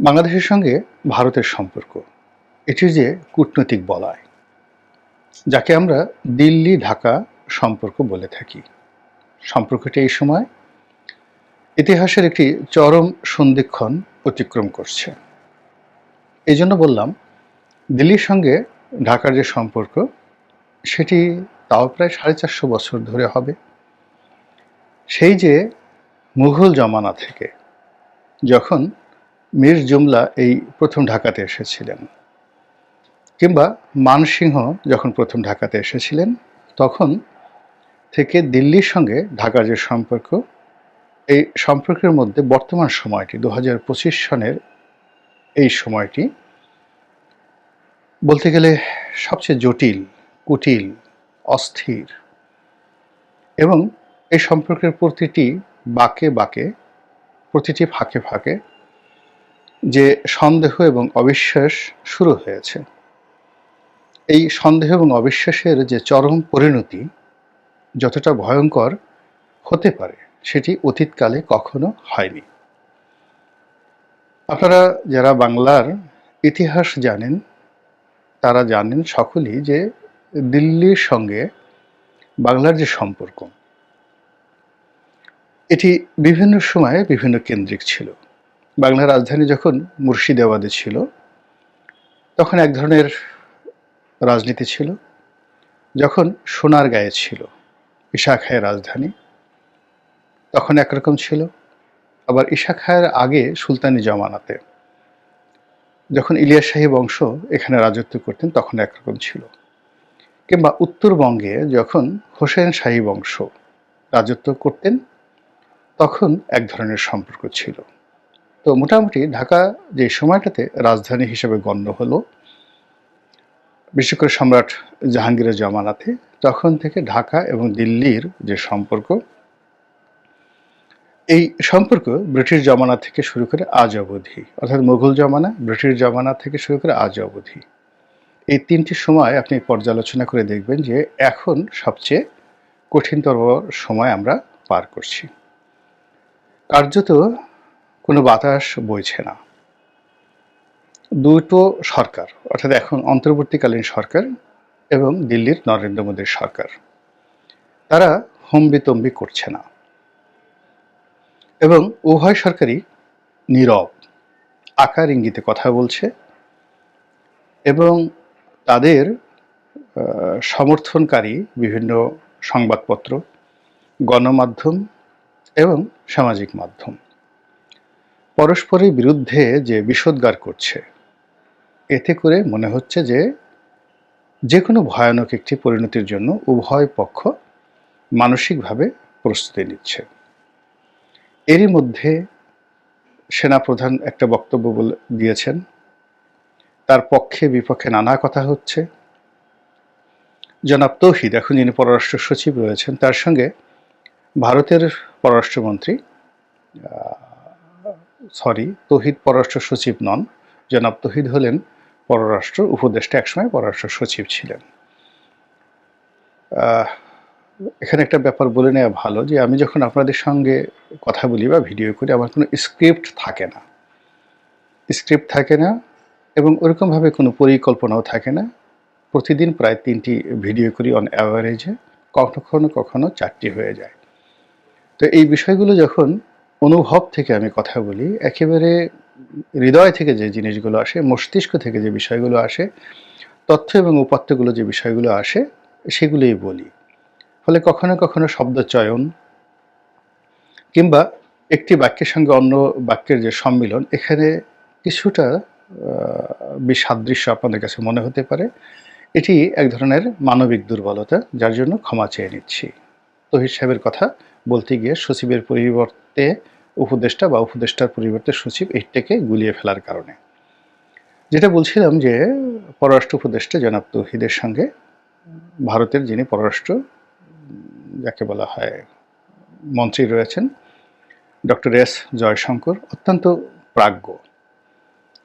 বাংলাদেশের সঙ্গে ভারতের সম্পর্ক। এটি যে কূটনৈতিক বলয়, যাকে আমরা দিল্লি ঢাকা সম্পর্ক বলে থাকি। সম্পর্কটি এই সময় ইতিহাসের একটি চরম সন্ধিক্ষণ অতিক্রম করছে। এই জন্য বললাম, দিল্লির সঙ্গে ঢাকার যে সম্পর্ক, সেটি তাও প্রায় সাড়ে চারশো বছর ধরে হবে। সেই যে মুঘল জমানা থেকে, যখন মীর জুমলা এই প্রথম ঢাকাতে এসেছিলেন। কিংবা মানসিংহ যখন প্রথম ঢাকাতে এসেছিলেন, তখন থেকে দিল্লির সঙ্গে ঢাকার যে সম্পর্ক, এই সম্পর্কের মধ্যে বর্তমান সময়টি দু হাজার পঁচিশ সনের এই সময়টি বলতে গেলে সবচেয়ে জটিল, কুটিল, অস্থির এবং এই সম্পর্কের প্রতিটি বাকে বাকে, প্রতিটি ফাঁকে ফাঁকে যে সন্দেহ এবং অবিশ্বাস শুরু হয়েছে। এই সন্দেহ এবং অবিশ্বাসের যে চরম পরিণতি যতটা ভয়ঙ্কর হতে পারে, সেটি অতীতকালে কখনো হয়নি। আপনারা যারা বাংলার ইতিহাস জানেন, তারা জানেন সকলেই যে দিল্লির সঙ্গে বাংলার যে সম্পর্ক, এটি বিভিন্ন সময়ে বিভিন্ন কেন্দ্রিক ছিল। বাংলার রাজধানী যখন মুর্শিদাবাদে ছিল, তখন এক ধরনের রাজনীতি ছিল, যখন সোনার গায়ে ছিল ঈশাখায়ের রাজধানী, তখন একরকম ছিল। আবার ঈশাখায়ের আগে সুলতানি জমানাতে, যখন ইলিয়াস শাহী বংশ এখানে রাজত্ব করতেন, তখন একরকম ছিল। কিংবা উত্তরবঙ্গে যখন হোসেন শাহী বংশ রাজত্ব করতেন, তখন এক ধরনের সম্পর্ক ছিল। তো মোটামুটি ঢাকা যে সময়টাতে রাজধানী হিসেবে গণ্য হলো বিশেষ করে সম্রাট জাহাঙ্গীরের জমানাতে, তখন থেকে ঢাকা এবং দিল্লির যে সম্পর্ক, এই সম্পর্ক ব্রিটিশ জমানা থেকে শুরু করে আজ অবধি, অর্থাৎ মুঘল জমানা, ব্রিটিশ জমানা থেকে শুরু করে আজ অবধি। এই তিনটি সময় আপনি পর্যালোচনা করে দেখবেন যে এখন সবচেয়ে কঠিনতর সময় আমরা পার করছি। কার্যত কোনো বাতাস বইছে না। দুটো সরকার, অর্থাৎ এখন অন্তর্বর্তীকালীন সরকার এবং দিল্লির নরেন্দ্র মোদীর সরকার, তারা হম্বিতম্বি করছে না। এবং উভয় সরকারই নীরব, আকার ইঙ্গিতে কথা বলছে এবং তাদের সমর্থনকারী বিভিন্ন সংবাদপত্র, গণমাধ্যম এবং সামাজিক মাধ্যম। পরস্পরের বিরুদ্ধে যে বিষোদ্গার করছে, এতে করে মনে হচ্ছে যে যে কোনো ভয়ানক একটি পরিণতির জন্য উভয় পক্ষ মানসিকভাবে প্রস্তুতি নিচ্ছে। এরই মধ্যে সেনাপ্রধান একটা বক্তব্য বলে, দিয়েছেন, তার পক্ষে বিপক্ষে নানা কথা হচ্ছে। জনাব তৌহিদ, এখন যিনি পররাষ্ট্র সচিব রয়েছেন, তার সঙ্গে ভারতের পররাষ্ট্রমন্ত্রী সরি, তহিদ পররাষ্ট্র সচিব নন। জনাব তহিদ হলেন পররাষ্ট্র উপদেষ্টা, একসময় পররাষ্ট্র সচিব ছিলেন। এখানে একটা ব্যাপার বলে নেওয়া ভালো যে, আমি যখন আপনাদের সঙ্গে কথা বলি বা ভিডিও করি, আমার কোনো স্ক্রিপ্ট থাকে না। স্ক্রিপ্ট থাকে না এবং ওরকমভাবে কোনো পরিকল্পনাও থাকে না। প্রতিদিন প্রায় তিনটি ভিডিও করি অন অ্যাভারেজে কখনো কখনো চারটি হয়ে যায়। তো এই বিষয়গুলো যখন অনুভব থেকে আমি কথা বলি, একেবারে হৃদয় থেকে যে জিনিসগুলো আসে, মস্তিষ্ক থেকে যে বিষয়গুলো আসে, তথ্য এবং উপাত্তগুলো যে বিষয়গুলো আসে, সেগুলোই বলি। ফলে কখনো কখনো শব্দ চয়ন কিংবা একটি বাক্যের সঙ্গে অন্য বাক্যের যে সম্মিলন, এখানে কিছুটা বিসাদৃশ্য আপনাদের কাছে মনে হতে পারে। এটি এক ধরনের মানবিক দুর্বলতা, যার জন্য ক্ষমা চেয়ে নিচ্ছি। তহিদ সাহেবের কথা বলতে গিয়ে সচিবের পরিবর্তে উপদেষ্টা বা উপদেষ্টার পরিবর্তে সচিব এইটাকে গুলিয়ে ফেলার কারণে। যেটা বলছিলাম যে পররাষ্ট্র উপদেষ্টা জনাব তৌহিদের সঙ্গে ভারতের যিনি পররাষ্ট্র, যাকে বলা হয় মন্ত্রী রয়েছেন, ডক্টর এস জয়শঙ্কর, অত্যন্ত প্রাজ্ঞ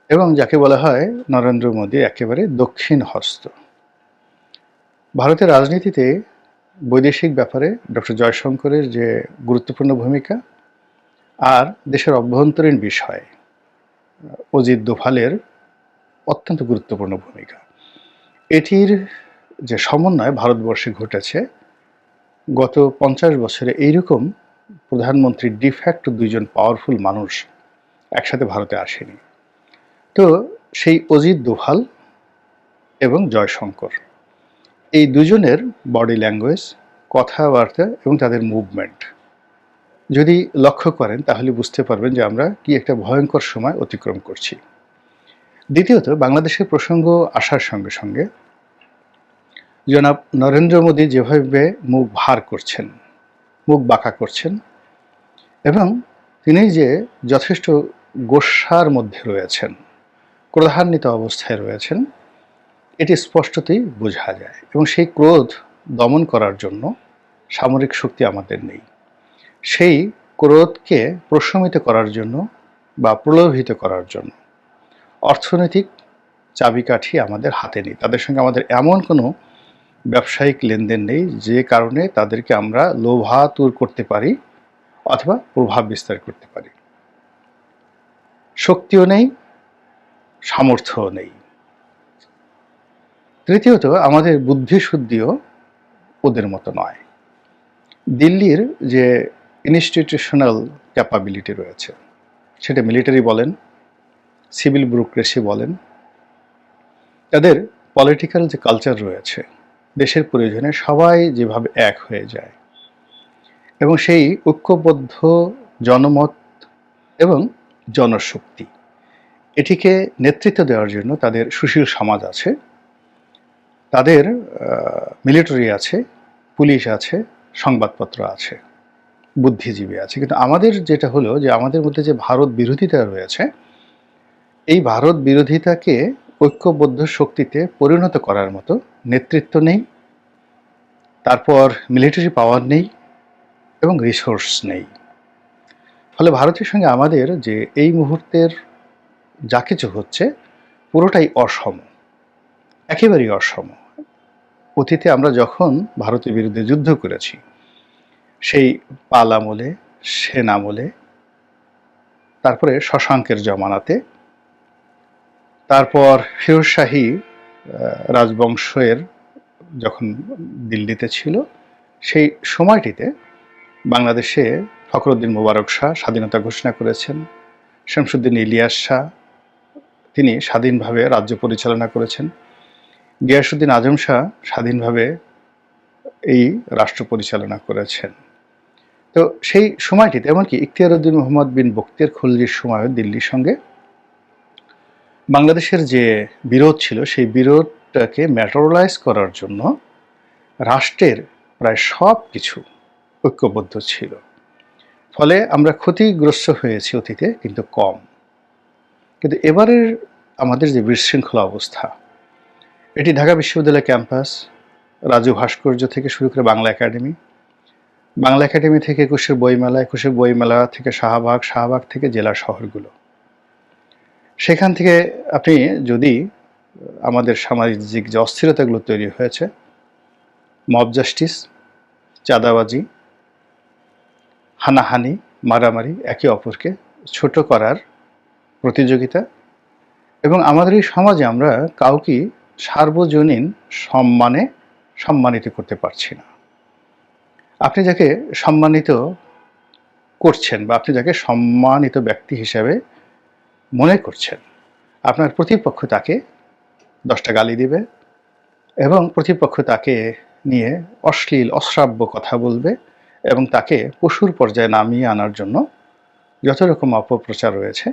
এবং যাকে বলা হয় নরেন্দ্র মোদী একেবারে দক্ষিণ হস্ত ভারতের রাজনীতিতে বৈদেশিক ব্যাপারে ডক্টর জয়শঙ্করের যে গুরুত্বপূর্ণ ভূমিকা আর দেশের অভ্যন্তরীণ বিষয়, অজিত দোভালের অত্যন্ত গুরুত্বপূর্ণ ভূমিকা। এটির যে সমন্বয় ভারতবর্ষে ঘটেছে, গত পঞ্চাশ বছরে এইরকম প্রধানমন্ত্রী ডিফ্যাক্ট দুইজন পাওয়ারফুল মানুষ একসাথে ভারতে আসেনি। তো সেই অজিত দোভাল এবং জয়শঙ্কর এই দুজনের বডি ল্যাঙ্গুয়েজ কথাবার্তা এবং তাদের মুভমেন্ট যদি লক্ষ্য করেন, তাহলে বুঝতে পারবেন যে আমরা কি একটা ভয়ঙ্কর সময় অতিক্রম করছি। দ্বিতীয়ত, বাংলাদেশের প্রসঙ্গ আসার সঙ্গে সঙ্গে জনাব নরেন্দ্র মোদী যেভাবে মুখ ভার করছেন, মুখ বাঁকা করছেন এবং তিনি যে যথেষ্ট গোস্বার মধ্যে রয়েছেন, ক্রোধান্বিত অবস্থায় রয়েছেন এটি স্পষ্টতই বোঝা যায় এবং সেই ক্রোধ দমন করার জন্য সামরিক শক্তি আমাদের নেই। সেই ক্রোধকে প্রশমিত করার জন্য বা প্রলোভিত করার জন্য অর্থনৈতিক চাবিকাঠি আমাদের হাতে নেই। তাদের সঙ্গে আমাদের এমন কোনো ব্যবসায়িক লেনদেন নেই যে কারণে তাদেরকে আমরা লোভাতুর করতে পারি অথবা প্রভাব বিস্তার করতে পারি। শক্তিও নেই, সামর্থ্যও নেই। তৃতীয়ত, আমাদের বুদ্ধিশুদ্ধিও ওদের মতো নয়। দিল্লির যে ইনস্টিটিউশনাল ক্যাপাবিলিটি রয়েছে, সেটা মিলিটারি বলেন সিভিল ব্যুরোক্রেসি বলেন, তাদের পলিটিক্যাল যে কালচার রয়েছে, দেশের প্রয়োজনে সবাই যেভাবে এক হয়ে যায় এবং সেই ঐক্যবদ্ধ জনমত এবং জনশক্তি, এটিকে নেতৃত্ব দেওয়ার জন্য তাদের সুশীল সমাজ আছে। তাদের মিলিটারি আছে, পুলিশ আছে, সংবাদপত্র আছে, বুদ্ধিজীবী আছে। কিন্তু আমাদের যেটা হলো যে আমাদের মধ্যে যে ভারত বিরোধিতা রয়েছে, এই ভারত বিরোধিতাকে ঐক্যবদ্ধ শক্তিতে পরিণত করার মতো নেতৃত্ব নেই, তারপর মিলিটারি পাওয়ার নেই এবং রিসোর্স নেই। ফলে ভারতের সঙ্গে আমাদের যে এই মুহূর্তের যা কিছু হচ্ছে, পুরোটাই অসম। একেবারেই অসম। অতীতে আমরা যখন ভারতের বিরুদ্ধে যুদ্ধ করেছি, সেই পাল আমলে, সেন আমলে, তারপরে শশাঙ্কের জমানাতে, তারপর ফিরোজশাহী রাজবংশের যখন দিল্লিতে ছিল, সেই সময়টিতে বাংলাদেশে ফখরুদ্দিন মুবারক শাহ স্বাধীনতা ঘোষণা করেছেন, শামসুদ্দিন ইলিয়াস শাহ, তিনি স্বাধীনভাবে রাজ্য পরিচালনা করেছেন। গিয়াসুদ্দিন আজম শাহ স্বাধীনভাবে এই রাষ্ট্র পরিচালনা করেছেন। তো সেই সময়টিতে, এমনকি ইখতিয়ার উদ্দিন মোহাম্মদ বিন বক্তিয়ার খলজির সময়ও দিল্লির সঙ্গে বাংলাদেশের যে বিরোধ ছিল, সেই বিরোধটাকে ম্যাটারলাইজ করার জন্য রাষ্ট্রের প্রায় সব কিছু ঐক্যবদ্ধ ছিল। ফলে আমরা ক্ষতিগ্রস্ত হয়েছি অতীতে, কিন্তু কম। কিন্তু এবারের আমাদের যে বিশৃঙ্খলা অবস্থা এটি ঢাকা বিশ্ববিদ্যালয় ক্যাম্পাস, রাজু ভাস্কর্য থেকে শুরু করে বাংলা একাডেমি। বাংলা একাডেমি থেকে একুশের বইমেলা একুশের বইমেলা থেকে শাহবাগ শাহবাগ থেকে জেলা শহরগুলো। সেখান থেকে আপনি যদি আমাদের সামাজিক যে অস্থিরতাগুলো তৈরি হয়েছে, মব জাস্টিস, চাঁদাবাজি, হানাহানি, মারামারি একে অপরকে ছোট করার প্রতিযোগিতা এবং আমাদের এই সমাজে আমরা কাউকে সার্বজনীন সম্মানে সম্মানিত করতে পারছি না। আপনি যাকে সম্মানিত করছেন বা আপনি যাকে সম্মানিত ব্যক্তি হিসাবে মনে করছেন, আপনার প্রতিপক্ষ তাকে দশটা গালি দিবে এবং প্রতিপক্ষ তাকে নিয়ে অশ্লীল, অশ্রাব্য কথা বলবে এবং তাকে পশুর পর্যায়ে নামিয়ে আনার জন্য যত রকম অপপ্রচার রয়েছে,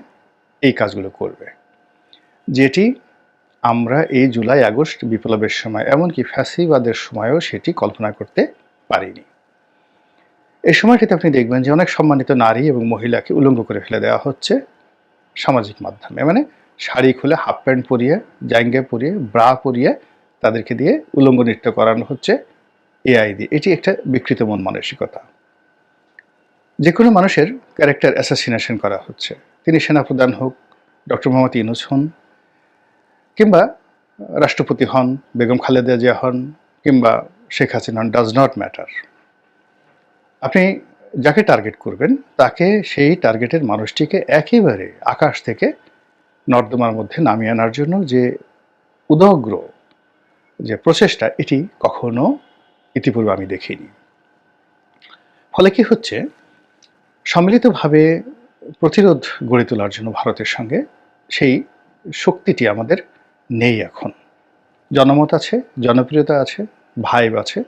এই কাজগুলো করবে। যেটি আমরা এই জুলাই, আগস্ট বিপ্লবের সময়, এমনকি ফ্যাসিবাদের সময়ও সেটি কল্পনা করতে পারিনি। এই সময়টিতে আপনি দেখবেন যে অনেক সম্মানিত নারী এবং মহিলাকে উলঙ্গ করে ফেলে দেওয়া হচ্ছে সামাজিক মাধ্যমে। মানে শাড়ি খুলে হাফ প্যান্ট পরিয়ে জাঙ্গে পরিয়ে, ব্রা পরিয়ে তাদেরকে দিয়ে উলঙ্গ নৃত্য করানো হচ্ছে এআই দিয়ে। এটি একটা বিকৃত মন মানসিকতা। যে কোনো মানুষের ক্যারেক্টার অ্যাসাসিনেশন করা হচ্ছে। তিনি সেনাপ্রধান হোক, ডক্টর মোহাম্মদ ইনুস হন কিংবা রাষ্ট্রপতি হন, বেগম খালেদা জিয়া হন, কিংবা শেখ হাসিনা হন ডাজ নট ম্যাটার আপনি যাকে টার্গেট করবেন, তাকে সেই টার্গেটের মানুষটিকে একেবারে আকাশ থেকে নর্দমার মধ্যে নামিয়ে আনার জন্য যে উদগ্র যে প্রচেষ্টা, এটি কখনো ইতিপূর্বে আমি দেখিনি। ফলে কি হচ্ছে? সম্মিলিতভাবে প্রতিরোধ গড়ে তোলার জন্য ভারতের সঙ্গে সেই শক্তিটি আমাদের নেই এখন। জনমত আছে, জনপ্রিয়তা আছে ভাইব আছে,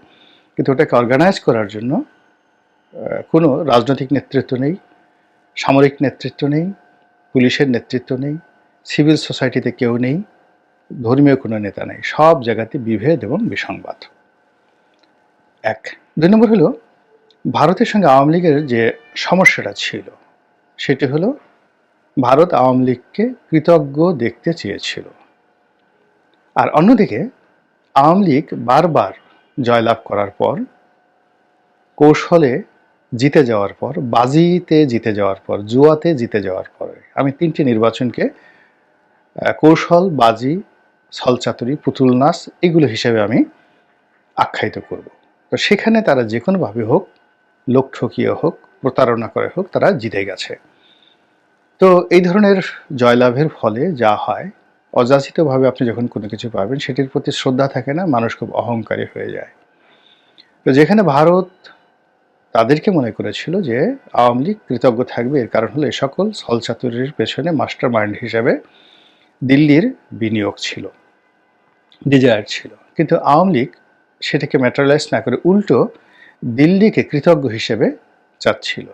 কিন্তু ওটাকে অর্গানাইজ করার জন্য কোনো রাজনৈতিক নেতৃত্ব নেই, সামরিক নেতৃত্ব নেই, পুলিশের নেতৃত্ব নেই সিভিল সোসাইটিতে কেউ নেই, ধর্মীয় কোনো নেতা নেই, সব জায়গাতে বিভেদ এবং বিসংবাদ। এক। দুই নম্বর হলো, ভারতের সঙ্গে আওয়ামী লীগের যে সমস্যাটা ছিল, সেটি হলো, ভারত আওয়ামী লীগকে কৃতজ্ঞ দেখতে চেয়েছিল। আর অন্যদিকে, আওয়ামী লীগ বারবার জয়লাভ করার পর, কৌশলে জিতে যাওয়ার পর, বাজিতে জিতে যাওয়ার পর, জুয়াতে জিতে যাওয়ার পরে, আমি তিনটি নির্বাচনকে কৌশল, বাজি ছলচাতুরি পুতুল নাচ, এগুলো হিসেবে আমি আখ্যায়িত করব। তো সেখানে তারা যে কোনোভাবে হোক, লোক ঠকিয়ে হোক, প্রতারণা করে হোক, তারা জিতে গেছে। তো এই ধরনের জয়লাভের ফলে যা হয় অযাচিতভাবে আপনি যখন কোনো কিছু পাবেন, সেটির প্রতি শ্রদ্ধা থাকে না, মানুষ খুব অহংকারী হয়ে যায়। তো যেখানে ভারত তাদেরকে মনে করেছিল যে আওয়ামী লীগ কৃতজ্ঞ থাকবে, এর কারণ হলো এ সকল ছলচাতুরির পেছনে মাস্টার মাইন্ড হিসাবে দিল্লির বিনিয়োগ ছিল, ডিজায়ার ছিল। কিন্তু আওয়ামী লীগ সেটাকে ম্যাটারালাইজ না করে উল্টো দিল্লিকে কৃতজ্ঞ হিসেবে চাচ্ছিল।